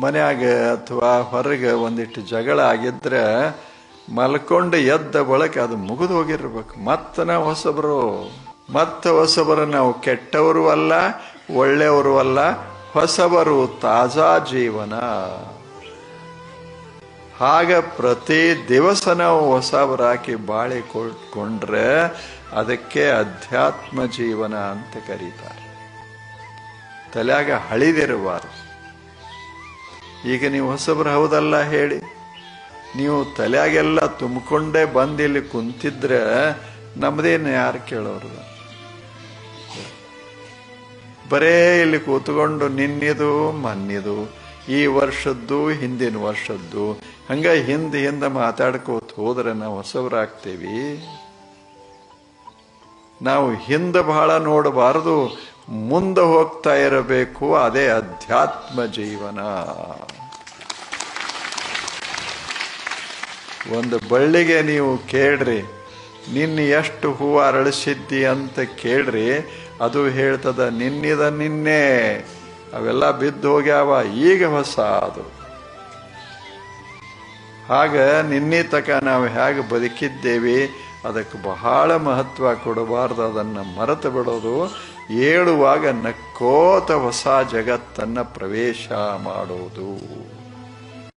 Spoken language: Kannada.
ಮನ್ಯಾಗ ಅಥವಾ ಹೊರಗೆ ಒಂದಿಷ್ಟು ಜಗಳ ಆಗಿದ್ರೆ ಮಲ್ಕೊಂಡು ಎದ್ದ ಬಳಕ ಅದು ಮುಗಿದು ಹೋಗಿರ್ಬೇಕು. ಮತ್ತೆ ನಾವು ಹೊಸಬರು, ಮತ್ತೆ ಹೊಸಬರು ನಾವು ಕೆಟ್ಟವರು ಅಲ್ಲ, ಒಳ್ಳೆಯವರು ಅಲ್ಲ, ಹೊಸಬರು ತಾಜಾ ಜೀವನ. ಹಾಗ ಪ್ರತಿ ದಿವಸ ನಾವು ಹೊಸಬರಾಕಿ ಬಾಳೆ ಕೊಟ್ಕೊಂಡ್ರೆ ಅದಕ್ಕೆ ಅಧ್ಯಾತ್ಮ ಜೀವನ ಅಂತ ಕರೀತಾರೆ. ತಲೆಯಾಗ ಹಳಿದಿರಬಾರದು. ಈಗ ನೀವು ಹೊಸಬ್ರು ಹೌದಲ್ಲ ಹೇಳಿ. ನೀವು ತಲೆಯಾಗೆಲ್ಲ ತುಂಬಿಕೊಂಡೇ ಬಂದು ಇಲ್ಲಿ ಕುಂತಿದ್ರೆ ನಮ್ದೇನು ಯಾರು ಕೇಳೋರು? ಬರೇ ಇಲ್ಲಿ ಕೂತ್ಕೊಂಡು ನಿನ್ನಿದು, ಮನ್ನಿದು, ಈ ವರ್ಷದ್ದು, ಹಿಂದಿನ ವರ್ಷದ್ದು, ಹಂಗ ಹಿಂದೆ ಹಿಂದೆ ಮಾತಾಡ್ಕೋತ ಹೋದ್ರೆ ನಾವು ಹೊಸಬ್ರಾಗ್ತೇವಿ. ನಾವು ಹಿಂದೆ ಬಹಳ ನೋಡಬಾರದು. ಮುಂದೆ ಹೋಗ್ತಾ ಇರಬೇಕು, ಅದೇ ಅಧ್ಯಾತ್ಮ ಜೀವನ. ಒಂದು ಬಳ್ಳಿಗೆ ನೀವು ಕೇಳ್ರಿ, ನಿನ್ನ ಎಷ್ಟು ಹೂವು ಅರಳಿಸಿದ್ದಿ ಅಂತ ಕೇಳ್ರಿ, ಅದು ಹೇಳ್ತದ, ನಿನ್ನಿದ ನಿನ್ನೆ. ಅವೆಲ್ಲ ಬಿದ್ದು ಹೋಗ್ಯಾವ, ಈಗ ಹೊಸ ಅದು. ಹಾಗ ನಿನ್ನೆ ತಕ ನಾವು ಹೇಗೆ ಬದುಕಿದ್ದೇವೆ, ಅದಕ್ಕೆ ಬಹಳ ಮಹತ್ವ ಕೊಡಬಾರ್ದು, ಅದನ್ನು ಮರೆತು ಬಿಡೋದು. ಏಳುವಾಗ ನಕ್ಕೋತ ಹೊಸ ಜಗತ್ತನ್ನ ಪ್ರವೇಶ ಮಾಡೋದು.